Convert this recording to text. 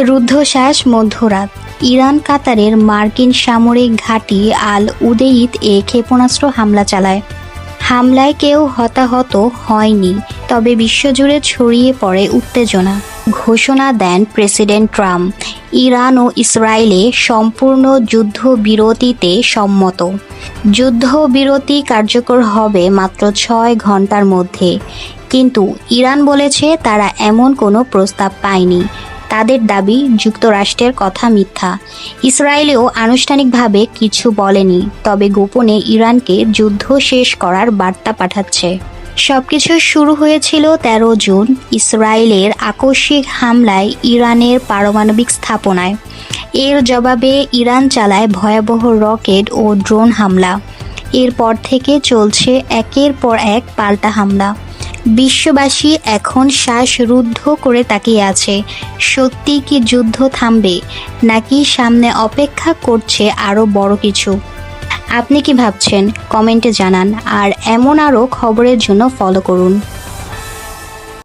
রুদ্ধশ্বাস, মধ্যরাত। ইরান, কাতারের মার্কিন সামরিক ঘাঁটি আল উদেইদ এ ক্ষেপণাস্ত্র হামলা চালায়। হামলায় কেউ হতাহত হয়নি, তবে বিশ্বজুড়ে ছড়িয়ে পড়ে উত্তেজনা, ঘোষণা দেন প্রেসিডেন্ট ট্রাম্প। ইরান ও ইসরায়েলে সম্পূর্ণ যুদ্ধবিরতিতে সম্মত। যুদ্ধবিরতি কার্যকর হবে মাত্র ছয় ঘণ্টার মধ্যে। কিন্তু ইরান বলেছে তারা এমন কোনো প্রস্তাব পায়নি। তাদের দাবি যুক্তরাষ্ট্রের কথা মিথ্যা। ইসরায়েলেও আনুষ্ঠানিকভাবে কিছু বলেনি, তবে গোপনে ইরানকে যুদ্ধ শেষ করার বার্তা পাঠাচ্ছে। সবকিছু শুরু হয়েছিল তেরো জুন ইসরায়েলের আকস্মিক হামলায় ইরানের পারমাণবিক স্থাপনায়। এর জবাবে ইরান চালায় ভয়াবহ রকেট ও ড্রোন হামলা। এরপর থেকে চলছে একের পর এক পাল্টা হামলা। বিশ্ববাসী এখন শ্বাসরুদ্ধ করে তাকিয়ে আছে। সত্যি কি যুদ্ধ থামবে? নাকি সামনে অপেক্ষা করছে আরও বড় কিছু? আপনি কি ভাবছেন? কমেন্টে জানান, আর এমন আরও খবরের জন্য ফলো করুন।